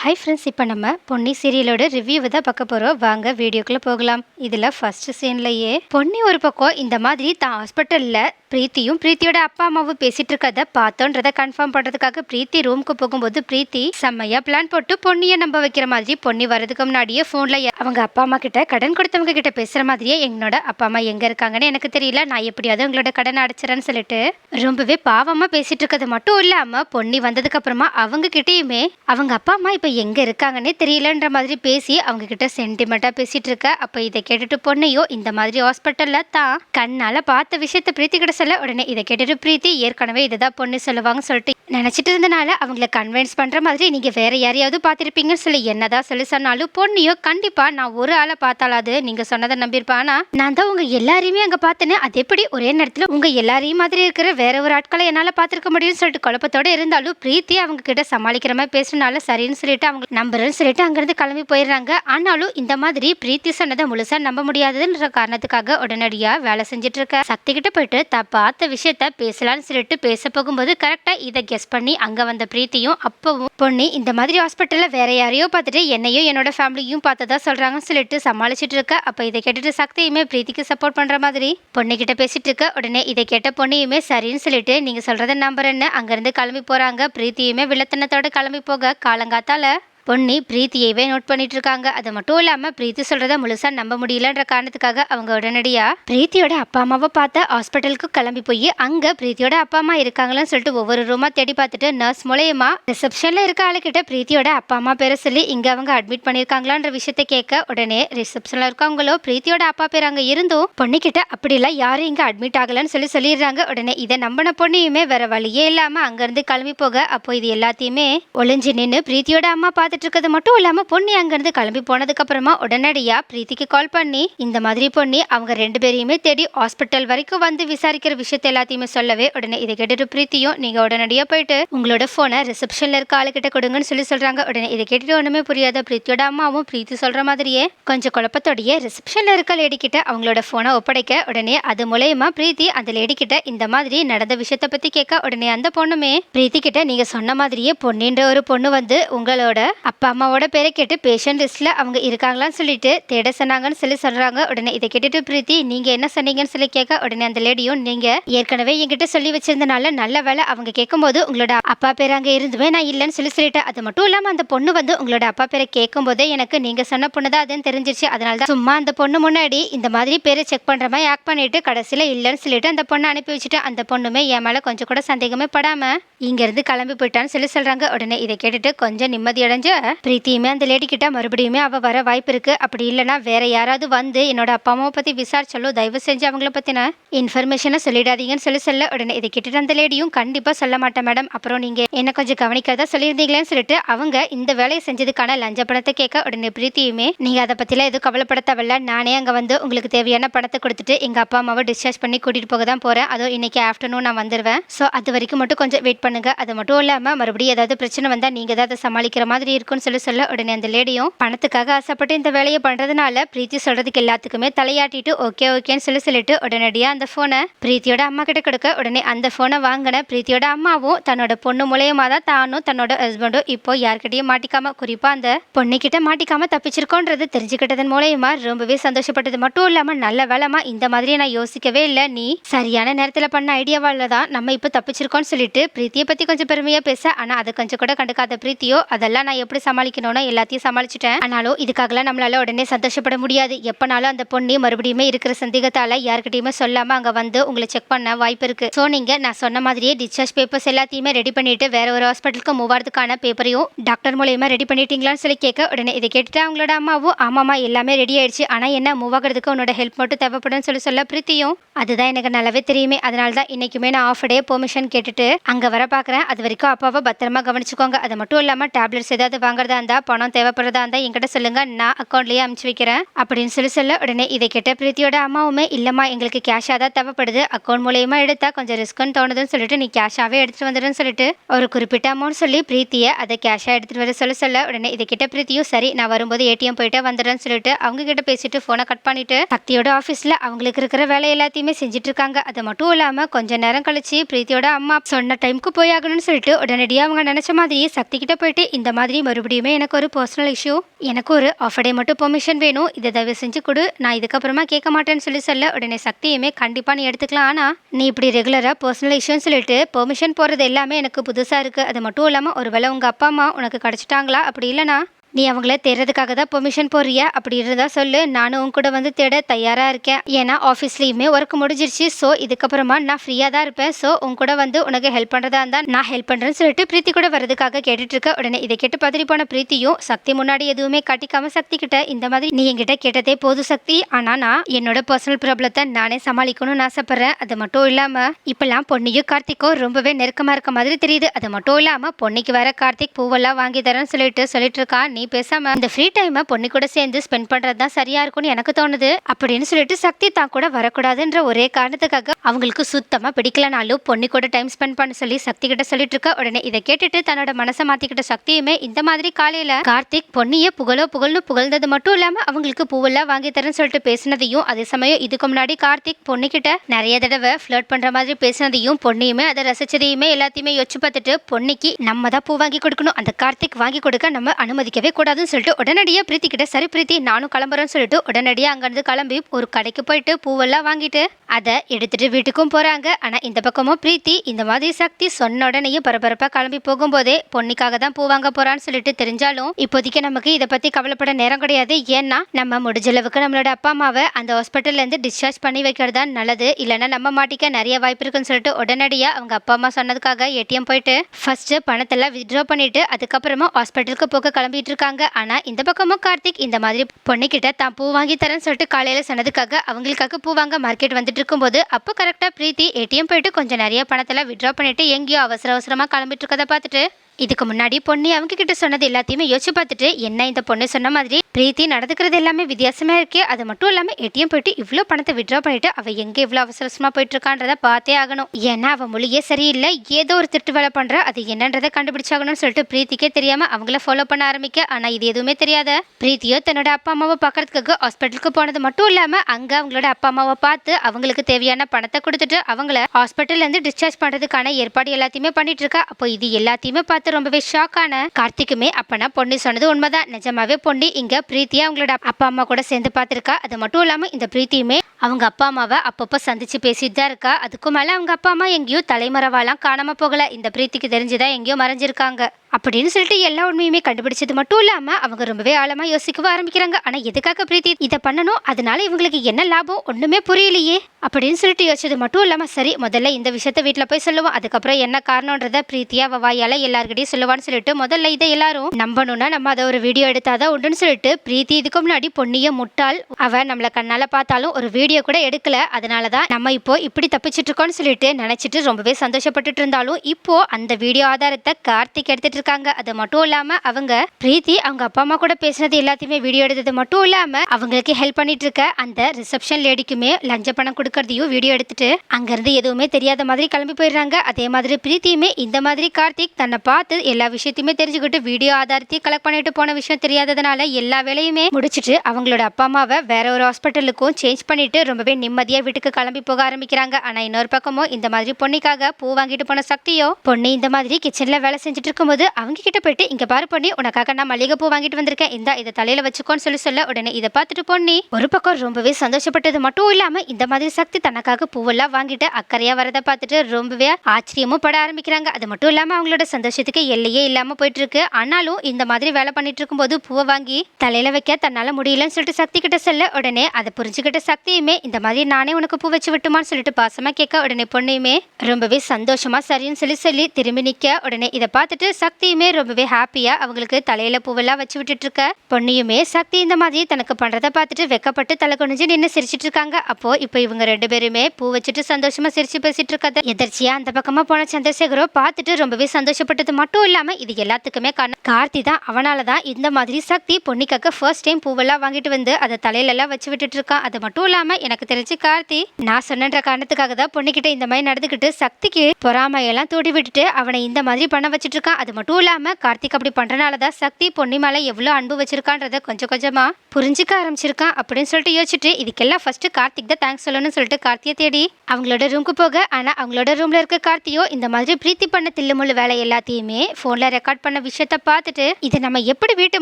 Hi friends இப்போ நம்ம பொன்னி சீரியலோட ரிவ்யூவை தான் பார்க்க போகிறோம் வாங்க வீடியோக்குள்ளே போகலாம். இதில் ஃபஸ்ட்டு சீன்லையே பொன்னி ஒரு பக்கம் இந்த மாதிரி தான் ஹாஸ்பிட்டலில் பிரீத்தியும் பிரீத்தியோட அப்பா அம்மாவும் பேசிட்டு இருக்கத பார்த்தோன்றதை கன்ஃபார்ம் பண்ணுறதுக்காக பிரீத்தி ரூமுக்கு போகும்போது பிரீத்தி செம்மையா பிளான் போட்டு பொன்னியை நம்ப வைக்கிற மாதிரி பொன்னி வரதுக்கு முன்னாடியே ஃபோனில் அவங்க அப்பா அம்மா கிட்ட கடன் கொடுத்தவங்க கிட்ட பேசுகிற மாதிரியே என்னோட அப்பா அம்மா எங்கே இருக்காங்கன்னு எனக்கு தெரியல. நான் எப்படியாவது உங்களோட கடன் அடைச்சிறேன்னு சொல்லிட்டு ரொம்பவே பாவமாக பேசிட்டு இருக்கிறது மட்டும் இல்லாமல் பொன்னி வந்ததுக்கு அப்புறமா அவங்க கிட்டேயுமே அவங்க அப்பா அம்மா இப்போ எங்கே இருக்காங்கன்னே தெரியலன்ற மாதிரி பேசி அவங்க கிட்ட சென்டிமெண்ட்டாக பேசிட்டு இருக்க அப்போ இதை கேட்டுட்டு பொண்ணையோ இந்த மாதிரி ஹாஸ்பிட்டலில் தான் கண்ணால் பார்த்த விஷயத்த பிரீத்தி கிட்ட சொல்ல உடனே இதை கேட்டுட்டு பிரீத்தி ஏற்கனவே இதுதான் பொண்ணு சொல்லுவாங்கன்னு சொல்லிட்டு நினச்சிட்டு இருந்தனால அவங்கள கன்வின்ஸ் பண்ணுற மாதிரி நீங்கள் வேற யாரையாவது பார்த்துருப்பீங்கன்னு சொல்லி என்னதான் சொல்லி சொன்னாலும் பொண்ணையோ கண்டிப்பாக நான் ஒரு ஆளை பார்த்தாலாது நீங்கள் சொன்னதை நம்பியிருப்பானா. நான் தான் உங்கள் எல்லாரையுமே அங்கே பார்த்தேன்னு அது எப்படி ஒரே நேரத்தில் உங்கள் எல்லாரையும் மாதிரி இருக்கிற வேற ஒரு ஆட்களை என்னால் பார்த்துருக்க முடியும்னு சொல்லிட்டு குழப்பத்தோடு இருந்தாலும் பிரீத்தி அவங்க கிட்ட சமாளிக்கிற மாதிரி பேசுனால சரின்னு சொல்லிட்டு அவங்க நம்புறேன்னு சொல்லிட்டு அங்கேருந்து கிளம்பி போயிடுறாங்க. ஆனாலும் இந்த மாதிரி பிரீத்தி சொன்னதை முழுசாக நம்ப முடியாதுன்ற காரணத்துக்காக உடனடியாக வேலை செஞ்சுட்டு இருக்க. சக்தி கிட்ட போயிட்டு தான் பார்த்த விஷயத்த பேசலாம்னு சொல்லிட்டு பேச போகும்போது கரெக்டாக இதை கெஸ் பண்ணி அங்கே வந்த பிரீத்தியும் அப்பவும் பொண்ணு இந்த மாதிரி ஹாஸ்பிட்டலில் வேற யாரையோ பார்த்துட்டு என்னையும் என்னோட ஃபேமிலியும் பார்த்ததா சொல்கிறாங்கன்னு சொல்லிட்டு சமாளிச்சுட்டு இருக்க. அப்போ இதை கேட்டுட்டு சக்தியுமே பிரீத்திக்கு சப்போர்ட் பண்ணுற மாதிரி பொண்ணுக்கிட்ட பேசிட்டு இருக்க. உடனே இதை கேட்ட பொண்ணையுமே சரின்னு சொல்லிட்டு நீங்கள் சொல்கிறத நம்புறேன்னு அங்கேருந்து கிளம்பி போகிறாங்க பிரீத்தியுமே வில்லத்தனத்தோட கிளம்பி போக காலங்காத்தால பொன்னி பிரீத்தியவே நோட் பண்ணிட்டு இருக்காங்க அது மட்டும் இல்லாம பிரீத்தி சொல்றத முழுசா நம்ப முடியலன்ற காரணத்துக்காக அவங்க உடனடியா பிரீத்தியோட அப்பா அம்மாவை பார்த்த ஹாஸ்பிட்டலுக்கு கிளம்பி போய் அங்க பிரீத்தியோட அப்பா அம்மா இருக்காங்களான்னு சொல்லிட்டு ஒவ்வொரு ரூமா தேடி பார்த்துட்டு நர்ஸ் மூலயமா ரிசப்ஷன்ல இருக்க ஆளுகிட்ட பிரீத்தியோட அப்பா அம்மா பேரை சொல்லி இங்க அவங்க அட்மிட் பண்ணிருக்காங்களான்ற விஷயத்தை கேட்க உடனே ரிசப்ஷன்ல இருக்கவங்களோ பிரீத்தியோட அப்பா பேர் அங்க இருந்தும் பொண்ணுகிட்ட அப்படிலாம் யாரும் இங்க அட்மிட் ஆகலன்னு சொல்லி சொல்லிடுறாங்க. உடனே இதை நம்பின பொண்ணையுமே வேற வழியே இல்லாம அங்கேருந்து கிளம்பி போக அப்போ இது எல்லாத்தையுமே ஒளிஞ்சு நின்று பிரீத்தியோட அம்மா பார்த்து பார்த்துட்டு இருக்கிறது மட்டும் இல்லாமல் பொண்ணு அங்கேருந்து கிளம்பி போனதுக்கு அப்புறமா உடனடியா பிரீத்திக்கு கால் பண்ணி இந்த மாதிரி பொண்ணி அவங்க ரெண்டு பேரையுமே தேடி ஹாஸ்பிட்டல் வரைக்கும் வந்து விசாரிக்கிற விஷயத்த எல்லாத்தையுமே சொல்லவே உடனே இதை கேட்டுட்டு பிரீத்தியும் நீங்கள் உடனடியாக போயிட்டு உங்களோட ஃபோனை ரிசப்ஷனில் இருக்க ஆளுகிட்ட கொடுங்கன்னு சொல்லி சொல்கிறாங்க உடனே இதை கேட்டுட்டு ஒன்றுமே புரியாத பிரீத்தியோட அம்மாவும் பிரீத்தி சொல்கிற மாதிரியே கொஞ்சம் குழப்பத்தோடையே ரிசப்ஷனில் இருக்க லேடி கிட்ட அவங்களோட ஃபோனை ஒப்படைக்க உடனே அது மூலயமா பிரீத்தி அந்த லேடி கிட்ட இந்த மாதிரி நடந்த விஷயத்த பற்றி கேட்க உடனே அந்த பொண்ணுமே பிரீத்தி கிட்ட நீங்கள் சொன்ன மாதிரியே பொண்ணுன்ற ஒரு பொண்ணு வந்து உங்களோட அப்பா அம்மாவோட பேரை கேட்டு பேஷண்ட் லிஸ்ட்டில் அவங்க இருக்காங்களான்னு சொல்லிட்டு தேட சொன்னாங்கன்னு சொல்லி சொல்கிறாங்க உடனே இதை கேட்டுட்டு பிரீத்தி நீங்கள் என்ன சொன்னீங்கன்னு சொல்லி கேட்க உடனே அந்த லேடியும் நீங்கள் ஏற்கனவே என்கிட்ட சொல்லி வச்சிருந்தனால நல்ல வேலை அவங்க கேட்கும்போது உங்களோட அப்பா பேர் அங்கே இருந்துமே நான் இல்லைன்னு சொல்லி சொல்லிட்டேன். அது மட்டும் இல்லாமல் அந்த பொண்ணு வந்து உங்களோட அப்பா பேரை கேட்கும் போதே எனக்கு நீங்கள் சொன்ன பொண்ணு தான் அதுன்னு தெரிஞ்சிருச்சு. அதனால தான் சும்மா அந்த பொண்ணு முன்னாடி இந்த மாதிரி பேரை செக் பண்ணுற மாதிரி ஆக்ட் பண்ணிட்டு கடைசியில் இல்லைன்னு சொல்லிட்டு அந்த பொண்ணை அனுப்பி வச்சுட்டு அந்த பொண்ணுமே என் மேலே கொஞ்சம் கூட சந்தேகமே படாமல் இங்கேருந்து கிளம்பி போயிட்டான்னு சொல்லி சொல்கிறாங்க உடனே இதை கேட்டுட்டு கொஞ்சம் நிம்மதி அடைஞ்சு பிரீத்தியுமே அந்த லேடி கிட்ட மறுபடியுமே அவ வர வாய்ப்பு இருக்கு. அப்படி இல்லைன்னா வேற யாராவது வந்து என்னோட அப்பா அம்மாவை பத்தி விசாரிச்சாலும் தயவு செஞ்சு அவங்கள பத்தின இன்ஃபர்மேஷனை சொல்லிடாதீங்கன்னு சொல்லி சொல்ல. உடனே இதை கேட்டுட்டு அந்த லேடியும் கண்டிப்பா சொல்ல மாட்டேன் மேடம் அப்புறம் நீங்க என்ன கொஞ்சம் கவனிக்கிறதா சொல்லியிருந்தீங்களேன்னு சொல்லிட்டு அவங்க இந்த வேலையை செஞ்சதுக்கான லஞ்ச பணத்தை கேட்க உடனே பிரீத்தியுமே நீங்க அதை பத்திலாம் எதுவும் கவலைப்பட தேவையில்ல. நானே அங்க வந்து உங்களுக்கு தேவையான பணத்தை கொடுத்துட்டு எங்க அப்பா அம்மாவை டிஸ்சார்ஜ் பண்ணி கூட்டிட்டு போக தான் போறேன். அதுவும் இன்னைக்கு ஆஃப்டர்நூன் நான் வந்துடுவேன் ஸோ அது வரைக்கும் மட்டும் கொஞ்சம் வெயிட் பண்ணுங்க. அது மட்டும் இல்லாம மறுபடியும் ஏதாவது பிரச்சனை வந்தா நீங்க தான் அதை சமாளிக்கிற மாதிரி இருக்கும்னு சொல்லி சொல்ல உடனே அந்த லேடியும் பணத்துக்காக ஆசைப்பட்டு இந்த வேலையை பண்றதுனால பிரீத்தி சொல்றதுக்கு எல்லாத்துக்குமே தலையாட்டிட்டு ஓகே ஓகேன்னு சொல்லி சொல்லிட்டு உடனடியாக அந்த ஃபோனை பிரீத்தியோட அம்மா கிட்ட கொடுக்க உடனே அந்த ஃபோனை வாங்கின பிரீத்தியோட அம்மாவும் தன்னோட பொண்ணு மூலயமா தான் தானும் தன்னோட ஹஸ்பண்டும் இப்போ யார்கிட்டயும் மாட்டிக்காம குறிப்பாக அந்த பொண்ணுக்கிட்ட மாட்டிக்காம தப்பிச்சிருக்கோன்றது தெரிஞ்சுக்கிட்டதன் மூலயமா ரொம்பவே சந்தோஷப்பட்டது. மட்டும் இல்லாமல் நல்ல வேலைமா இந்த மாதிரி நான் யோசிக்கவே இல்லை. நீ சரியான நேரத்தில் பண்ண ஐடியாவால தான் நம்ம இப்போ தப்பிச்சிருக்கோம்னு சொல்லிட்டு பிரீத்தியை பற்றி கொஞ்சம் பெருமையாக பேச. ஆனால் அதை கொஞ்சம் கூட கண்டுக்காத பிரீத்தியோ அதெல்லாம் நான் எப்படி சமாளிக்கணும்னா எல்லாத்தையும் சமாளிச்சிட்டேன். ஆனாலும் இதுக்காகலாம் நம்மளால உடனே சந்தோஷப்பட முடியாது. எப்பனாலும் அந்த பொண்ணு மறுபடியுமே இருக்கிற சந்தேகத்தால யார்கிட்டயுமே சொல்லாம அங்க வந்து உங்களை செக் பண்ண வாய்ப்பு இருக்கு. ஸோ நீங்க நான் சொன்ன மாதிரியே டிஸ்சார்ஜ் பேப்பர்ஸ் எல்லாத்தையுமே ரெடி பண்ணிட்டு வேற ஒரு ஹாஸ்பிட்டலுக்கு மூவ் ஆகிறதுக்கான பேப்பரையும் டாக்டர் மூலயமா ரெடி பண்ணிட்டீங்களான்னு சொல்லி கேட்க உடனே இதை கேட்டுட்டு அவங்களோட அம்மாவும் ஆமாமா எல்லாமே ரெடி ஆயிடுச்சு. ஆனா என்ன மூவ் ஆகிறதுக்கு உன்னோட ஹெல்ப் மட்டும் தேவைப்படும் சொல்லி சொல்ல பிரீத்தியும் அதுதான் எனக்கு நல்லாவே தெரியுமே. அதனால தான் இன்னைக்குமே நான் ஆஃப் டே பெர்மிஷன் கேட்டுட்டு அங்க வர பார்க்குறேன் அது வரைக்கும் அப்பாவை பத்திரமா கவனிச்சுக்கோங்க. அது மட்டும் இல்லாம டேப்லெட்ஸ் ஏதாவது வாங்குறதா இருந்தா பணம் தேவைப்படுறதா இருந்தா என்கிட்ட சொல்லுங்க. நான் அக்கௌண்ட்லயே அனுப்பிச்சு வைக்கிறேன். அப்படின்னு சொல்லி சொல்ல உடனே இதை கேட்ட பிரீத்தியோட அம்மாவுமே இல்லம்மா எங்களுக்கு கேஷாக தான் தேவைப்படுது. அக்கௌண்ட் மூலயமா எடுத்தா கொஞ்சம் ரிஸ்க்குன்னு தோணுதுன்னு சொல்லிட்டு நீ கேஷாவே எடுத்துட்டு வந்துடுன்னு சொல்லிட்டு ஒரு குறிப்பிட்ட அமௌண்ட் சொல்லி பிரீத்தியை அதை கேஷாக எடுத்துட்டு வர சொல்ல சொல்ல உடனே இதை கிட்ட பிரீத்தியும் சரி நான் வரும்போது ஏடிஎம் போயிட்டு வந்துடுறேன்னு சொல்லிட்டு அவங்க கிட்ட பேசிட்டு ஃபோனை கட் பண்ணிட்டு சக்தியோட ஆஃபீஸில் அவங்களுக்கு இருக்கிற வேலை எல்லாத்தையுமே செஞ்சுட்டு இருக்காங்க. அது மட்டும் இல்லாம கொஞ்ச நேரம் கழிச்சு பிரீத்தியோட அம்மா சொன்ன டைமுக்கு போய் ஆகணும்னு சொல்லிட்டு உடனடியாக அவங்க நினைச்ச மாதிரி சக்தி கிட்ட போயிட்டு இந்த மாதிரி மறுபடியுமே எனக்கு ஒரு பர்சனல் இஷ்யூ எனக்கு ஒரு ஆஃப் டே மட்டும் பெர்மிஷன் வேணும். இதை தயவு செஞ்சு கொடு. நான் இதுக்கப்புறமா கேட்க மாட்டேன்னு சொல்லி சொல்ல உடனே சக்தியுமே கண்டிப்பாக நீ எடுத்துக்கலாம். ஆனால் நீ இப்படி ரெகுலராக பர்சனல் இஷ்யூன்னு சொல்லிட்டு பெர்மிஷன் போகிறது எல்லாமே எனக்கு புதுசாக இருக்குது அது மட்டும் இல்லாமல் ஒருவேளை உங்கள் அப்பா அம்மா உனக்கு கிடச்சிட்டாங்களா? அப்படி இல்லைனா நீ அவங்கள தேடுறதுக்காக தான் பெர்மிஷன் போறியா அப்படி இருந்தால் சொல்லு. நானும் உன் கூட வந்து தேட தயாராக இருக்கேன். ஏன்னா ஆஃபீஸ்லேயுமே ஒர்க் முடிஞ்சிருச்சு. ஸோ இதுக்கப்புறமா நான் ஃப்ரீயாக தான் இருப்பேன். ஸோ உன் கூட வந்து உனக்கு ஹெல்ப் பண்ணுறதா இருந்தால் நான் ஹெல்ப் பண்ணுறேன்னு சொல்லிட்டு பிரீத்தி கூட வரதுக்காக கேட்டுட்டு இருக்க உடனே இதை கேட்டு பதறி போன பிரீத்தியும் சக்தி முன்னாடி எதுவுமே காட்டிக்காம சக்தி கிட்ட இந்த மாதிரி நீ என்கிட்ட கேட்டதே போதும் சக்தி. ஆனால் நான் என்னோட பர்சனல் ப்ராப்ளத்தை நானே சமாளிக்கணும்னு ஆசைப்பட்றேன். அது மட்டும் இல்லாமல் இப்பெல்லாம் பொன்னியும் கார்த்திக்கும் ரொம்பவே நெருக்கமாக இருக்க மாதிரி தெரியுது. அது மட்டும் இல்லாமல் பொன்னிக்கு வேற கார்த்திக் பூவெல்லாம் வாங்கி தரேன்னு சொல்லிட்டு சொல்லிட்டு இருக்கா. நீ பேசாம இந்த ஃப்ரீ டைமை பொண்ணு கூட சேர்ந்து ஸ்பெண்ட் பண்றது தான் சரியா இருக்கும்னு எனக்கு தோணுது. அப்படின்னு சொல்லிட்டு சக்தி தான் கூட வரக்கூடாதுன்ற ஒரே காரணத்துக்காக அவங்களுக்கு சுத்தமா பிடிக்கலனாலும் பொண்ணு கூட டைம் ஸ்பெண்ட் பண்ண சொல்லி சக்தி கிட்ட சொல்லிட்டு இருக்க. உடனே இதை கேட்டுட்டு தன்னோட மனசை மாத்திக்கிட்ட சக்தியுமே இந்த மாதிரி காலையில கார்த்திக் பொன்னிய புகழோ புகழ்னு புகழ்ந்தது மட்டும் இல்லாம அவங்களுக்கு பூவெல்லாம் வாங்கி தரேன்னு சொல்லிட்டு பேசினதையும் அதே சமயம் இதுக்கு முன்னாடி கார்த்திக் பொண்ணு கிட்ட நிறைய தடவை ஃபிளர்ட் பண்ற மாதிரி பேசினதையும் பொண்ணையுமே அதை ரசிச்சதையுமே எல்லாத்தையுமே யோசிச்சு பார்த்துட்டு பொன்னிக்கு நம்ம தான் பூ வாங்கி கொடுக்கணும். அந்த கார்த்திக் வாங்கி கொடுக்க நம்ம அனுமதிக்கவே கூடாதுன்னு சொல்லிட்டு உடனடியாக பிரீத்தி கிட்ட சரி பிரீத்தி நானும் கிளம்புறேன்னு சொல்லிட்டு உடனடியாக அங்கேருந்து கிளம்பி ஒரு கடைக்கு போயிட்டு பூவெல்லாம் வாங்கிட்டு அதை எடுத்துட்டு வீட்டுக்கும் போகிறாங்க ஆனால் இந்த பக்கமும் பிரீத்தி இந்த மாதிரி சக்தி சொன்ன உடனேயும் பரபரப்பாக கிளம்பி போகும்போதே பொன்னிக்காக தான் பூ வாங்க போகிறான்னு சொல்லிட்டு தெரிஞ்சாலும் இப்போதைக்கு நமக்கு இதை பற்றி கவலைப்பட நேரம் கிடையாது. ஏன்னா நம்ம முடிஞ்சளவுக்கு நம்மளோட அப்பா அம்மாவை அந்த ஹாஸ்பிட்டல்லேருந்து டிஸ்சார்ஜ் பண்ணி வைக்கிறது தான் நல்லது. இல்லைன்னா நம்ம மாட்டிக்க நிறைய வாய்ப்பு இருக்குன்னு சொல்லிட்டு உடனடியாக அவங்க அப்பா அம்மா சொன்னதுக்காக ஏடிஎம் போயிட்டு ஃபஸ்ட்டு பணத்தெல்லாம் வித்ட்ரா பண்ணிவிட்டு அதுக்கப்புறமா ஹாஸ்பிட்டலுக்கு போக கிளம்பிட்டு இருக்காங்க. ஆனா இந்த பக்கமும் கார்த்திக் இந்த மாதிரி பொண்ணுக்கிட்ட தான் பூ வாங்கி தரேன்னு சொல்லிட்டு காலையில சொன்னதுக்காக அவங்களுக்காக பூ வாங்க மார்க்கெட் வந்துட்டு இருக்கும்போது அப்போ கரெக்டாக பிரீத்தி ஏடிஎம் போயிட்டு கொஞ்சம் நிறைய பணத்தெல்லாம் விட்ரா பண்ணிட்டு எங்கேயோ அவசர அவசரமா கிளம்பிட்டு இருக்கதை பார்த்துட்டு இதுக்கு முன்னாடி பொண்ணு அவங்க கிட்ட சொன்னது எல்லாத்தையுமே யோசிச்சு பார்த்துட்டு என்ன இந்த பொண்ணு சொன்ன மாதிரி? பிரீத்தி நடந்துக்கிறது எல்லாமே வித்தியாசமா இருக்கு அது மட்டும் இல்லாம ஏடிஎம் போயிட்டு இவ்வளோ பணத்தை விட்ரா பண்ணிட்டு அவ எங்க இவ்வளோ அவசரமா போயிட்டு இருக்கான்றத பார்த்தே ஆகணும். ஏன்னா அவ மொழியே சரியில்லை ஏதோ ஒரு திட்டு வேலை பண்றா அது என்னன்றதை கண்டுபிடிச்சாகணும்னு சொல்லிட்டு பிரீத்திக்கே தெரியாம அவங்கள ஃபாலோ பண்ண ஆரம்பிக்க. ஆனா இது எதுவுமே தெரியாத. பிரீத்தியோ தன்னோட அப்பா அம்மாவை பார்க்கறதுக்காக ஹாஸ்பிட்டலுக்கு போனது மட்டும் இல்லாம அங்க அவங்களோட அப்பா அம்மாவை பார்த்து அவங்களுக்கு தேவையான பணத்தை கொடுத்துட்டு அவங்கள ஹாஸ்பிட்டல்ல இருந்து டிஸ்சார்ஜ் பண்றதுக்கான ஏற்பாடு எல்லாத்தையுமே பண்ணிட்டு இருக்கா அப்போ இது எல்லாத்தையுமே பார்த்து ரொம்பவே ஷாக் ஆன கார்த்திக்குமே அப்பனா பொண்ணு சொன்னது உண்மைதான். நிஜமாவே பொண்ணு இங்க பிரீத்தியா அவங்களோட அப்பா அம்மா கூட சேர்ந்து பார்த்திருக்கா. அது மட்டும் இல்லாம இந்த பிரீத்தியுமே அவங்க அப்பா அம்மாவை அப்பப்போ சந்திச்சு பேசிட்டு தான் இருக்கா. அதுக்கும் மேல அவங்க அப்பா அம்மா எங்கேயோ தலைமறைவாலாம் காணாம போகல. இந்த பிரீத்திக்கு தெரிஞ்சுதான் எங்கேயோ மறைஞ்சிருக்காங்க. அப்படின்னு சொல்லிட்டு எல்லா உண்மையுமே கண்டுபிடிச்சது மட்டும் இல்லாம அவங்க ரொம்பவே ஆழமா யோசிக்கவும் ஆரம்பிக்கிறாங்க. ஆனா எதுக்காக பிரீத்தி இதை பண்ணணும்? அதனால இவங்களுக்கு என்ன லாபம்? ஒண்ணுமே புரியலையே. அப்படின்னு சொல்லிட்டு யோசிச்சது மட்டும் இல்லாம சரி முதல்ல இந்த விஷயத்த வீட்டில் போய் சொல்லுவோம். அதுக்கப்புறம் என்ன காரணம்ன்றத பிரீத்தியா அவ வாயால எல்லார்கிட்டயும் சொல்லுவான்னு சொல்லிட்டு முதல்ல இதை எல்லாரும் நம்பணும்னா நம்ம அதை ஒரு வீடியோ எடுத்தாதான் உண்டுன்னு சொல்லிட்டு பிரீத்தி இதுக்கு முன்னாடி பொன்னிய முட்டாள் அவ நம்மள கண்ணால பார்த்தாலும் ஒரு வீடியோ கூட எடுக்கல. அதனாலதான் நம்ம இப்போ இப்படி தப்பிச்சிட்டு இருக்கோம்னு சொல்லிட்டு நினைச்சிட்டு ரொம்பவே சந்தோஷப்பட்டுட்டு இருந்தாலும் இப்போ அந்த வீடியோ ஆதாரத்தை கார்த்திக் எடுத்துட்டு இருக்காங்க அது மட்டும் இல்லாம அவங்க பிரீத்தி அவங்க அப்பா அம்மா கூட பேசினது எல்லாத்தையுமே வீடியோ எடுத்தது மட்டும் இல்லாம அவங்களுக்கு ஹெல்ப் பண்ணிட்டு இருக்க அந்த ரிசப்ஷன் லேடிக்குமே லஞ்ச பணம் கொடுக்கறதையும் வீடியோ எடுத்துட்டு அங்கிருந்து எதுவுமே தெரியாத மாதிரி கிளம்பி போயிடுறாங்க. அதே மாதிரி பிரீத்தியுமே இந்த மாதிரி கார்த்திக் தன்னை பார்த்து எல்லா விஷயத்தையுமே தெரிஞ்சுக்கிட்டு வீடியோ ஆதாரத்தையும் கலெக்ட் பண்ணிட்டு போன விஷயம் தெரியாததுனால எல்லா வேலையுமே முடிச்சிட்டு அவங்களோட அப்பா அம்மாவை வேற ஒரு ஹாஸ்பிட்டலுக்கும் சேஞ்ச் பண்ணிட்டு ரொம்பவே நிம்மதியா வீட்டுக்கு கிளம்பி போக ஆரம்பிக்கிறாங்க. ஆனா இன்னொரு பக்கமும் இந்த மாதிரி பொண்ணிக்காக பூ வாங்கிட்டு போன சக்தியோ பொண்ணு இந்த மாதிரி கிச்சன்ல வேலை செஞ்சுட்டு இருக்கும்போது அவங்க கிட்ட போயிட்டு இங்க பாரு பொண்ணி உனக்காக நான் மல்லிகை பூ வாங்கிட்டு வந்திருக்கேன். இந்த இதை தலையில வச்சுக்கோன்னு சொல்லி சொல்ல உடனே இதை பார்த்துட்டு பொண்ணி ஒரு பக்கம் ரொம்பவே சந்தோஷப்பட்டது மட்டும் இல்லாம இந்த மாதிரி சக்தி தனக்காக பூவெல்லாம் வாங்கிட்டு அக்கறையா வரதை பார்த்துட்டு ரொம்பவே ஆச்சரியமும் பட ஆரம்பிக்கிறாங்க. அது மட்டும் இல்லாம அவங்களோட சந்தோஷத்துக்கு எல்லையே இல்லாம போயிட்டு இருக்கு ஆனாலும் இந்த மாதிரி வேலை பண்ணிட்டு இருக்கும்போது பூவை வாங்கி தலையில வைக்க தன்னால முடியலன்னு சொல்லிட்டு சக்தி கிட்ட சொல்ல உடனே அதை புரிஞ்சுக்கிட்ட சக்தியுமே இந்த மாதிரி நானே உனக்கு பூ வச்சு விட்டுமான்னு சொல்லிட்டு பாசமா கேட்க உடனே பொண்ணையுமே ரொம்பவே சந்தோஷமா சரின்னு சொல்லி சொல்லி திரும்பி நிக்க உடனே இதை பார்த்துட்டு சக்தி சக்தியுமே ரொம்பவே ஹாப்பியா அவங்களுக்கு தலையில பூவெல்லாம் வச்சு விட்டுட்டு இருக்க பொண்ணையுமே சக்தி இந்த மாதிரி தனக்கு பண்றதை பார்த்துட்டு வெக்கப்பட்டு தலை குனிஞ்சு நின்று சிரிச்சிட்டு இருக்காங்க அப்போ இப்போ இவங்க ரெண்டு பேருமே பூ வச்சுட்டு சந்தோஷமா சிரிச்சு பேசிட்டு இருக்கத எதர்ச்சியா அந்த பக்கமா போன சந்திரசேகரோ பார்த்துட்டு ரொம்பவே சந்தோஷப்பட்டது மட்டும் இல்லாம இது எல்லாத்துக்குமே காரணம். கார்த்தி தான் அவனால தான் இந்த மாதிரி சக்தி பொன்னிக்காக ஃபர்ஸ்ட் டைம் பூவெல்லாம் வாங்கிட்டு வந்து அதை தலையில எல்லாம் வச்சு விட்டுட்டு இருக்கான் அது மட்டும் இல்லாம எனக்கு தெரிஞ்சு கார்த்தி நான் சொன்னன்ற காரணத்துக்காக தான் பொண்ணுகிட்ட இந்த மாதிரி நடந்துக்கிட்டு சக்திக்கு பொறாமையெல்லாம் தூடி விட்டுட்டு அவனை இந்த மாதிரி பண்ண வச்சுட்டு இருக்கான் அது மட்டும் மட்டும் இல்லாமல் கார்த்திக் அப்படி பண்ணுறனால தான் சக்தி பொன்னி மேலே எவ்வளோ அன்பு வச்சிருக்கான்றத கொஞ்சம் கொஞ்சமாக புரிஞ்சுக்க ஆரம்பிச்சிருக்கான் அப்படின்னு சொல்லிட்டு யோசிச்சுட்டு இதுக்கெல்லாம் ஃபஸ்ட்டு கார்த்திக் தான் தேங்க்ஸ் சொல்லணும்னு சொல்லிட்டு கார்த்தியை தேடி அவங்களோட ரூமுக்கு போக. ஆனால் அவங்களோட ரூமில் இருக்க கார்த்தியோ இந்த மாதிரி பிரீத்தி பண்ண தில்லுமுள்ளு வேலை எல்லாத்தையுமே ஃபோனில் ரெக்கார்ட் பண்ண விஷயத்த பார்த்துட்டு இதை நம்ம எப்படி வீட்டு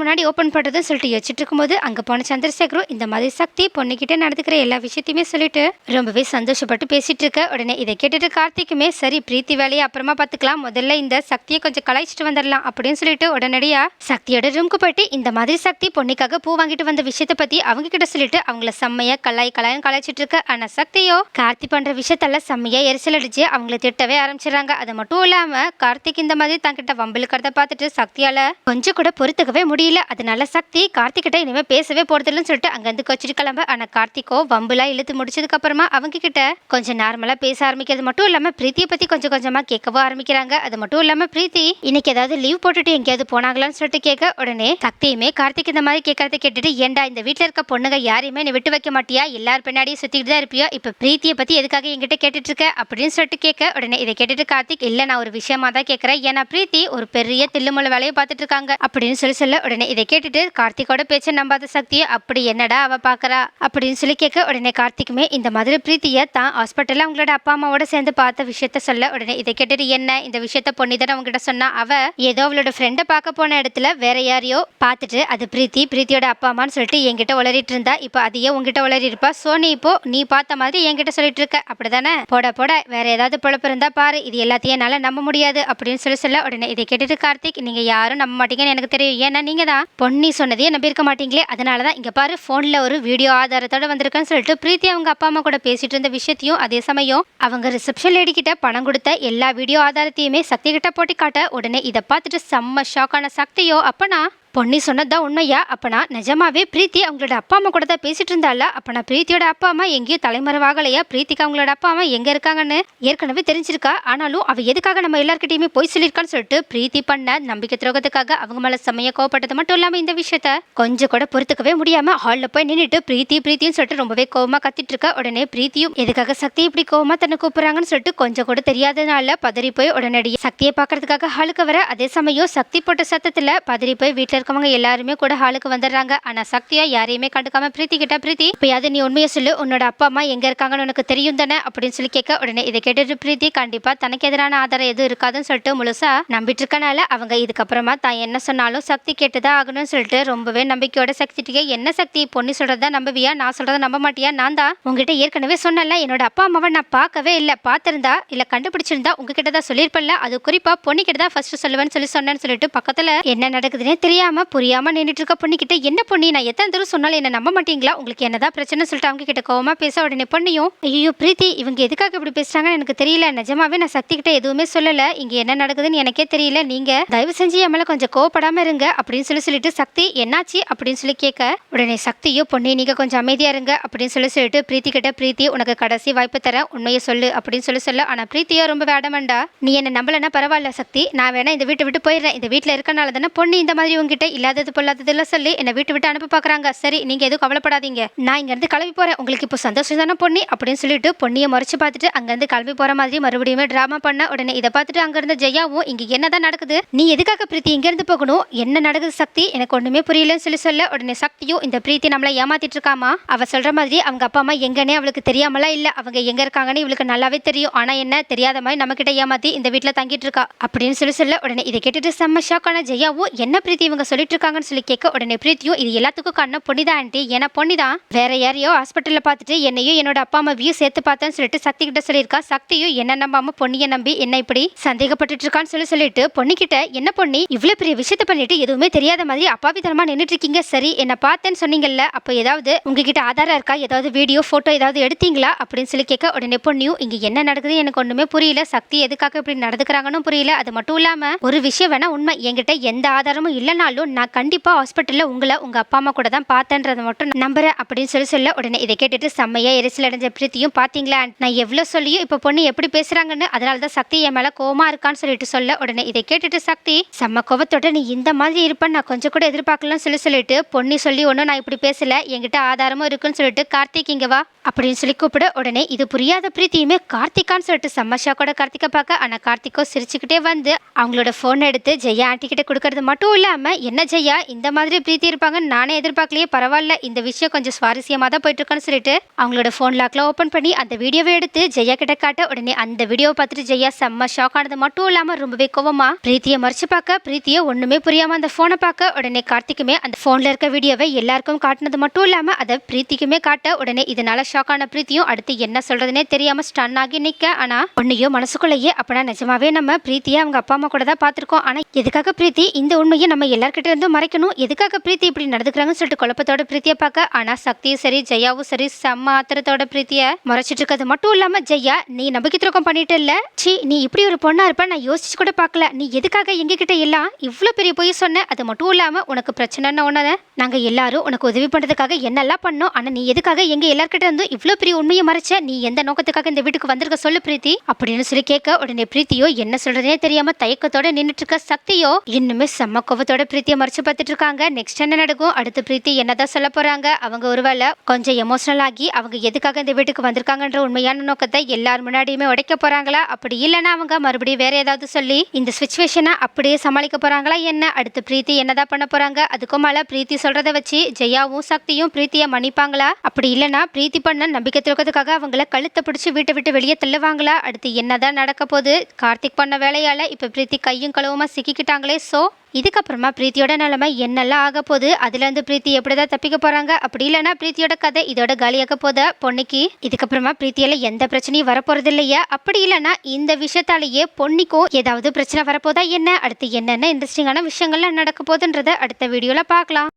முன்னாடி ஓப்பன் பண்ணுறதுன்னு சொல்லிட்டு யோசிச்சுட்டு இருக்கும்போது அங்கே போன சந்திரசேகரும் இந்த மாதிரி சக்தி பொண்ணுகிட்ட நடந்துக்கிற எல்லா விஷயத்தையுமே சொல்லிட்டு ரொம்பவே சந்தோஷப்பட்டு பேசிட்டு இருக்க. உடனே இதை கேட்டுட்டு கார்த்திக்குமே சரி பிரீத்தி வேலையை அப்புறமா பார்த்துக்கலாம். முதல்ல இந்த சக்தியை கொஞ்சம் கலாய்ச்சிட்டு வந்து வந்துடலாம் அப்படின்னு சொல்லிட்டு உடனடியாக சக்தியோட ரூமுக்கு போயிட்டு இந்த மாதிரி சக்தி பொண்ணுக்காக பூ வாங்கிட்டு வந்த விஷயத்தை பற்றி அவங்க கிட்ட சொல்லிட்டு அவங்கள செம்மையாக கலாய் கலாயம் கலாய்ச்சிட்டு இருக்க. ஆனால் சக்தியோ கார்த்தி பண்ணுற விஷயத்தெல்லாம் செம்மையாக எரிச்சல் அடிச்சு அவங்கள திட்டவே ஆரம்பிச்சிடறாங்க. அது மட்டும் இல்லாமல் கார்த்திக் இந்த மாதிரி தங்கிட்ட வம்பிழுக்கிறத பார்த்துட்டு சக்தியால் கொஞ்சம் கூட பொறுத்துக்கவே முடியல. அதனால சக்தி கார்த்திகிட்ட இனிமேல் பேசவே போகிறதில்லன்னு சொல்லிட்டு அங்கேருந்து கொச்சிட்டு கிளம்ப. ஆனால் கார்த்திக்கோ வம்புலாம் இழுத்து முடிச்சதுக்கு அப்புறமா அவங்க கிட்ட கொஞ்சம் நார்மலாக பேச ஆரம்பிக்கிறது மட்டும் இல்லாமல் பிரீத்தியை பற்றி கொஞ்சம் கொஞ்சமாக கேட்கவும் ஆரம்பிக்கிறாங்க. அது மட்டும் இல்லாமல் பிரீத்தி இன்னைக்கு ஏதாவது லீவ் போட்டுட்டு எங்கேயாவது போனாங்களான்னு சொல்லிட்டு கேட்க உடனே சக்தியுமே கார்த்திக் இந்த மாதிரி கேட்கறத கேட்டுட்டு ஏன்டா இந்த வீட்டில் இருக்க பொண்ணுங்க யாரையுமே நீ விட்டு வைக்க மாட்டியா? எல்லார் பின்னாடியும் சுத்திட்டு தான் இருப்பியோ? இப்போ பிரீத்தியை பத்தி எதுக்காக என்கிட்ட கேட்டுட்டு இருக்க? அப்படின்னு சொல்லிட்டு கேட்க உடனே இதை கேட்டுட்டு கார்த்திக் இல்ல நான் ஒரு விஷயமா தான் கேட்கறேன். ஏன்னா பிரீத்தி ஒரு பெரிய தில்லுமுள்ள வேலையை பார்த்துட்டு இருக்காங்க. அப்படின்னு சொல்லி சொல்ல உடனே இதை கேட்டுட்டு கார்த்திகோட பேச்சை நம்பாத சக்தியை அப்படி என்னடா அவ பாக்குறா அப்படின்னு சொல்லி கேட்க உடனே கார்த்திக்குமே இந்த மாதிரி பிரீத்தியை தான் ஹாஸ்பிட்டல்ல அவங்களோட அப்பா அம்மாவோட சேர்ந்து பார்த்த விஷயத்த சொல்ல உடனே இதை கேட்டுட்டு என்ன? இந்த விஷயத்த பொன்னிதான அவங்ககிட்ட சொன்னா அவ ஏதோ அவளோட ஃப்ரெண்டை பார்க்க போன இடத்துல வேற யாரையோ பார்த்துட்டு அது பிரீத்தி பிரீத்தியோட அப்பா அம்மான்னு சொல்லிட்டு என்கிட்ட உளறிட்டு இருந்தா இப்போ அதையே உங்ககிட்ட உளறி இருப்பா. ஸோ நீ இப்போ நீ பார்த்த மாதிரி என்கிட்ட சொல்லிட்டு இருக்க. அப்படிதானே? போட போட. வேற ஏதாவது பொழப்பு இருந்தா பாரு. இது எல்லாத்தையும் என்னால நம்ப முடியாது அப்படின்னு சொல்லி சொல்ல உடனே இதை கேட்டுட்டு கார்த்திக் நீங்க யாரும் நம்ப மாட்டீங்கன்னு எனக்கு தெரியும். ஏன்னா நீங்க தான். பொன்னி சொன்னதையே நம்பியிருக்க மாட்டீங்களே. அதனால தான் இங்க பாரு போன்ல ஒரு வீடியோ ஆதாரத்தோட வந்திருக்கேன்னு சொல்லிட்டு பிரீத்தி அவங்க அப்பா அம்மா கூட பேசிட்டு இருந்த விஷயத்தையும் அதே சமயம் அவங்க ரிசப்ஷன் லேடி கிட்ட பணம் கொடுத்த எல்லா வீடியோ ஆதாரத்தையுமே சக்தி கிட்ட போட்டி காட்ட உடனே இதை பார்த்துட்டு செம்ம ஷாக்கான சக்தியோ அப்பனா பொன்னி சொன்னதான் உண்மையா? அப்பனா நிஜமாவே பிரீத்தி அவங்களோட அப்பா அம்மா கூட தான் பேசிட்டு இருந்தால அப்பனா பிரீத்தியோட அப்பா அம்மா எங்கேயும் தலைமறைவாகலையா? பிரீத்திக்கு அவங்களோட அப்பா அம்மா எங்க இருக்காங்கன்னு ஏற்கனவே தெரிஞ்சிருக்கா? ஆனாலும் அவ எதுக்காக நம்ம எல்லாருக்கிட்டையுமே போய் சொல்லியிருக்கான்னு சொல்லிட்டு பிரீத்தி பண்ண நம்பிக்கை துரோகத்துக்காக அவங்க மேல செம்மையா கோவப்பட்டது மட்டும் இல்லாம இந்த விஷயத்த கொஞ்சம் கூட பொறுத்துக்கவே முடியாம ஹாலில் போய் நின்றுட்டு பிரீத்தி பிரீத்தின்னு சொல்லிட்டு ரொம்பவே கோவமா கத்திட்டு இருக்கா. உடனே பிரீத்தியும் எதுக்காக சக்தி இப்படி கோவமா தன்னை கூப்பிடுறாங்கன்னு சொல்லிட்டு கொஞ்சம் கூட தெரியாதனால பதறி போய் உடனடியே சக்தியை பார்க்கறதுக்காக ஹாலுக்கு வர. அதே சமயம் சக்தி போட்ட சத்தத்துல பதறி போய் வீட்டில் இருக்கவங்க எல்லாருமே கூட ஹாலுக்கு வந்துடுறாங்க. ஆனா சக்தியா யாரையுமே கண்டுக்காம பிரீத்தி கிட்ட பிரீத்தி இப்பயாவது நீ உண்மையை சொல்லு. உன்னோட அப்பா அம்மா எங்க இருக்காங்கன்னு உனக்கு தெரியும் தானே? அப்படின்னு சொல்லி கேட்க உடனே இதை கேட்டுட்டு பிரீத்தி கண்டிப்பா தனக்கு எதிரான ஆதாரம் எதுவும் இருக்காதுன்னு சொல்லிட்டு முழுசா நம்பிட்டு இருக்கனால அவங்க இதுக்கப்புறமா தான் என்ன சொன்னாலும் சக்தி கேட்டுதான் ஆகணும்னு சொல்லிட்டு ரொம்பவே நம்பிக்கையோட சக்திட்டு என்ன சக்தி? பொண்ணு சொல்றதா நம்புவியா? நான் சொல்கிறத நம்ப மாட்டியா? நான் தான் உங்ககிட்ட ஏற்கனவே சொன்னல என்னோட அப்பா அம்மாவை நான் பார்க்கவே இல்லை. பார்த்துருந்தா இல்ல கண்டுபிடிச்சிருந்தா உங்ககிட்ட தான் சொல்லியிருப்பேன்ல. அது குறிப்பா பொண்ணு கிட்ட தான் ஃபர்ஸ்ட் சொல்லுவேன்னு சொல்லி சொன்னேன்னு சொல்லிட்டு பக்கத்துல என்ன நடக்குதுன்னே தெரியாம புரியாம நின்றுட்டு இருக்க பொண்ணுக்கிட்ட என்ன பொண்ணு? நான் எத்தனை தடவை சொன்னாலும் என்ன நம்ப மாட்டீங்களா? உங்களுக்கு என்னதான் பிரச்சனை சொல்லிட்டு அவங்க கிட்ட கோவமாக பேச உடனே பொண்ணையும் ஐயோ பிரீத்தி இவங்க எதுக்காக இப்படி பேசுறாங்கன்னு எனக்கு தெரியல. நிஜமாவே நான் சக்தி கிட்ட எதுவுமே சொல்லல. இங்க என்ன நடக்குதுன்னு எனக்கே தெரியல. நீங்க தயவு செஞ்சு என் மேல கொஞ்சம் கோவப்படாம இருங்க அப்படின்னு சொல்லி சொல்லிட்டு சக்தி என்னாச்சு அப்படின்னு சொல்லி கேட்க உடனே சக்தியோ பொண்ணு நீங்க கொஞ்சம் அமைதியா இருங்க அப்படின்னு சொல்லி சொல்லிட்டு பிரீத்தி கிட்ட பிரீத்தி உனக்கு கடைசி வாய்ப்பு தரேன் உண்மையை சொல்லு அப்படின்னு சொல்லி சொல்ல. ஆனா பிரீத்தியோ ரொம்ப வேடமண்டா நீ என்ன நம்பலன்னா பரவாயில்ல சக்தி. நான் வேணா இந்த வீட்டை விட்டு போயிடுறேன். இந்த வீட்டுல இருக்கனால தானே பொண்ணு இந்த மாதிரி உங்ககிட்ட இல்லாதது பொல்லாததெல்லாம் சொல்லி என்னை வீட்டு விட்டு அனுப்ப பாக்குறாங்க சரி நீங்க எதுவும் கவலைப்படாதீங்க. நான் இங்க இருந்து கிளம்பி போறேன். உங்களுக்கு இப்போ சந்தோஷம் தானே பொண்ணு அப்படின்னு சொல்லிட்டு பொண்ணியை முறைச்சு பார்த்துட்டு அங்க இருந்து கிளம்பி போற மாதிரி மறுபடியும் டிராமா பண்ண உடனே இதை பார்த்துட்டு அங்க இருந்த ஜெயாவும் இங்க என்னதான் நடக்குது? நீ எதுக்காக பிரீத்தி இங்க இருந்து போகணும்? என்ன நடக்குது சக்தி? எனக்கு ஒண்ணுமே புரியலன்னு சொல்லி சொல்ல உடனே சக்தியும் இந்த பிரீத்தி நம்மள ஏமாத்திட்டு இருக்காமா? அவ சொல்ற மாதிரி அவங்க அப்பா அம்மா எங்கன்னே அவளுக்கு தெரியாமலாம் இல்ல. அவங்க எங்க இருக்காங்கன்னு இவளுக்கு நல்லாவே தெரியும். ஆனா என்ன? தெரியாத மாதிரி நம்ம கிட்ட ஏமாத்தி இந்த வீட்ல தங்கிட்டு இருக்கா. அப்படின்னு சொல்லி சொல்ல உடனே இதை கேட்டுட்டு செம்ம ஷாக்கான ஜெயாவும் என்ன பிரீத்தி இவங்க சொல்லிட்டு இருக்காங்கன்னு சொல்லி கேட்க உடனே பிரீத்தியும் இது எல்லாத்துக்கும் காரணம் பொன்னிதான் ஆண்டி. ஏன்னா பொன்னிதான் வேற யாரையோ ஹாஸ்பிட்டல்ல பார்த்துட்டு என்னையும் என்னோட அப்பா அம்மாவையும் சேர்த்து பார்த்தேன்னு சொல்லிட்டு சக்தி கிட்ட சொல்லியிருக்கா. சக்தியும் என்ன நம்பாம பொன்னியை நம்பி என்ன இப்படி சந்தேகப்பட்டுட்டு இருக்கான்னு சொல்லி சொல்லிட்டு பொண்ணுகிட்ட என்ன பொண்ணி இவ்வளவு பெரிய விஷயத்த பண்ணிட்டு எதுவுமே தெரியாத மாதிரி அப்பாவித்தனமா நின்றுட்டு இருக்கீங்க சரி என்ன பார்த்தேன்னு சொன்னீங்கல்ல அப்போ ஏதாவது உங்ககிட்ட ஆதாரம் இருக்கா? ஏதாவது வீடியோ போட்டோ ஏதாவது எடுத்தீங்களா? அப்படின்னு சொல்லி கேட்க உடனே பொண்ணியும் இங்க என்ன நடக்குது? எனக்கு ஒண்ணுமே புரியல. சக்தி எதுக்காக இப்படி நடந்துக்கிறாங்கன்னு புரியல. அது மட்டும் இல்லாம ஒரு விஷயம் வேணா உண்மை. என்கிட்ட எந்த ஆதாரமும் இல்லைனாலும் இருந்தாலும் நான் கண்டிப்பாக ஹாஸ்பிட்டலில் உங்களை உங்கள் அப்பா அம்மா கூட தான் பார்த்தேன்றதை மட்டும் நம்புறேன் அப்படின்னு சொல்லி சொல்ல உடனே இதை கேட்டுட்டு செம்மையா எரிச்சல் அடைஞ்ச பிரீத்தியும் பார்த்தீங்களா நான் எவ்வளோ சொல்லியும் இப்போ பொண்ணு எப்படி பேசுகிறாங்கன்னு அதனால தான் சக்தி என் மேலே கோமா இருக்கான்னு சொல்லிட்டு சொல்ல உடனே இதை கேட்டுட்டு சக்தி செம்ம கோவத்தோட நீ இந்த மாதிரி இருப்பேன்னு நான் கொஞ்சம் கூட எதிர்பார்க்கலன்னு சொல்லி சொல்லிட்டு பொண்ணு சொல்லி ஒன்றும் நான் இப்படி பேசல என்கிட்ட ஆதாரமும் இருக்குன்னு சொல்லிட்டு கார்த்திக் இங்கே வா அப்படின்னு சொல்லி கூப்பிட உடனே இது புரியாத பிரீத்தியுமே கார்த்திகான்னு சொல்லிட்டு சம்மஷா கூட கார்த்திகை பார்க்க ஆனால் கார்த்திகோ சிரிச்சுக்கிட்டே வந்து அவங்களோட ஃபோன் எடுத்து ஜெயா ஆண்டி கிட்ட கொடுக்கறது மட்டும் இல்லாமல் என்ன ஜெயா இந்த மாதிரி பிரீத்தி இருப்பாங்கன்னு நானே எதிர்பார்க்கலையே பரவாயில்ல இந்த விஷயம் கொஞ்சம் சுவாரஸ்யமாக தான் போயிட்டுருக்கான்னு சொல்லிட்டு. அவங்களோட ஃபோன் லாக்ல ஓப்பன் பண்ணி அந்த வீடியோவை எடுத்து ஜெயா கிட்ட காட்ட உடனே அந்த வீடியோவை பார்த்துட்டு ஜெயா செம்ம ஷாக் ஆனது மட்டும் இல்லாமல் ரொம்பவே கோவமா பிரீத்தியை மறைச்சு பார்க்க பிரீத்தியை ஒன்றுமே புரியாமல் அந்த ஃபோனை பார்க்க உடனே கார்த்திக்குமே அந்த ஃபோனில் இருக்க வீடியோவை எல்லாருக்கும் காட்டினது மட்டும் இல்லாமல் அதை பிரீத்திக்குமே காட்ட உடனே இதனால ஷாக் ஆன பிரீத்தியும் அடுத்து என்ன சொல்றதுனே தெரியாமல் ஸ்டன் ஆகி நிற்க ஆனால் பொண்ணையோ மனசுக்குள்ளேயே அப்படின்னா நிஜமாவே நம்ம பிரீத்தியை அவங்க அப்பா அம்மா கூட தான் பார்த்துருக்கோம். ஆனால் எதுக்காக பிரீத்தி இந்த உண்மையை நம்ம எல்லார்கிட்ட இருந்தும் மறைக்கணும். எதுக்காக பிரீத்தி இப்படி நடந்துக்கிறாங்கன்னு சொல்லிட்டு குழப்பத்தோட பிரீத்தியை பார்க்க. ஆனா சக்தியும் சரி ஜெயாவும் சரி செம்ம ஆத்திரத்தோட பிரீத்தியை மறைச்சிட்டு இருக்கிறது மட்டும் இல்லாம ஜெயா நீ நம்பிக்கை துரோகம் பண்ணிட்டு இல்ல. சி நீ இப்படி ஒரு பொண்ணா இருப்ப நான் யோசிச்சு கூட பார்க்கல. நீ எதுக்காக எங்ககிட்ட எல்லாம் இவ்வளோ பெரிய பொய் சொன்ன? அது மட்டும் இல்லாம உனக்கு பிரச்சனைன்னு ஒண்ணு நாங்க எல்லாரும் உனக்கு உதவி பண்றதுக்காக என்னெல்லாம் பண்ணோம்? ஆனா நீ எதுக்காக எங்க எல்லார்கிட்ட இருந்தும் இவ்வளோ பெரிய உண்மையை மறைச்ச? நீ எந்த நோக்கத்துக்காக இந்த வீட்டுக்கு வந்திருக்க சொல்லு பிரீத்தி. அப்படின்னு சொல்லி கேட்க உடனே பிரீத்தியோ என்ன சொல்றதே தெரியாம தயக்கத்தோட நின்னுட்டு இருக்க சக்தியோ இன்னுமே செம்ம கோவத்தோட பிரீத்தியை மறைச்சு பார்த்துட்டு இருக்காங்க நெக்ஸ்ட் என்ன நடக்கும்? அடுத்து பிரீத்தி என்னதான் சொல்ல போறாங்க? அவங்க ஒருவேளை கொஞ்சம் எமோஷனல் ஆகி அவங்க எதுக்காக இந்த வீட்டுக்கு வந்திருக்காங்கன்ற உண்மையான நோக்கத்தை எல்லார் முன்னாடியுமே உடைக்க போறாங்களா? அப்படி இல்லைன்னா அவங்க மறுபடியும் வேற ஏதாவது சொல்லி இந்த சுச்சுவேஷனை அப்படியே சமாளிக்க போறாங்களா என்ன? அடுத்து பிரீத்தி என்னதான் பண்ண போறாங்க? அதுக்கும் மேல பிரீத்தி சொல்றதை வச்சு ஜெயாவும் சக்தியும் பிரீத்தியை மன்னிப்பாங்களா? அப்படி இல்லைன்னா பிரீத்தி பண்ண நம்பிக்கை துறக்கிறதுக்காக அவங்கள கழுத்தை பிடிச்சி வீட்டை விட்டு வெளியே தள்ளுவாங்களா? அடுத்து என்னதான் நடக்க போகுது? கார்த்திக் பண்ண வேலையால இப்ப பிரீத்தி கையும் களவுமா சிக்கிக்கிட்டாங்களே. சோ இதுக்கப்புறமா பிரீத்தியோட நிலைமை என்னெல்லாம் ஆக போகுது? அதுலேருந்து பிரீத்தி எப்படிதான் தப்பிக்க போகிறாங்க அப்படி இல்லைனா பிரீத்தியோட கதை இதோட காலியாக போத? பொண்ணுக்கு இதுக்கப்புறமா பிரீத்தியால எந்த பிரச்சனையும் வரப்போகிறது இல்லையா அப்படி இல்லைன்னா இந்த விஷயத்தாலேயே பொண்ணிக்கும் ஏதாவது பிரச்சனை வரப்போதா என்ன? அடுத்து என்னென்ன இன்ட்ரெஸ்டிங்கான விஷயங்கள்லாம் நடக்க போகுதுன்றத அடுத்த வீடியோவில் பார்க்கலாம்.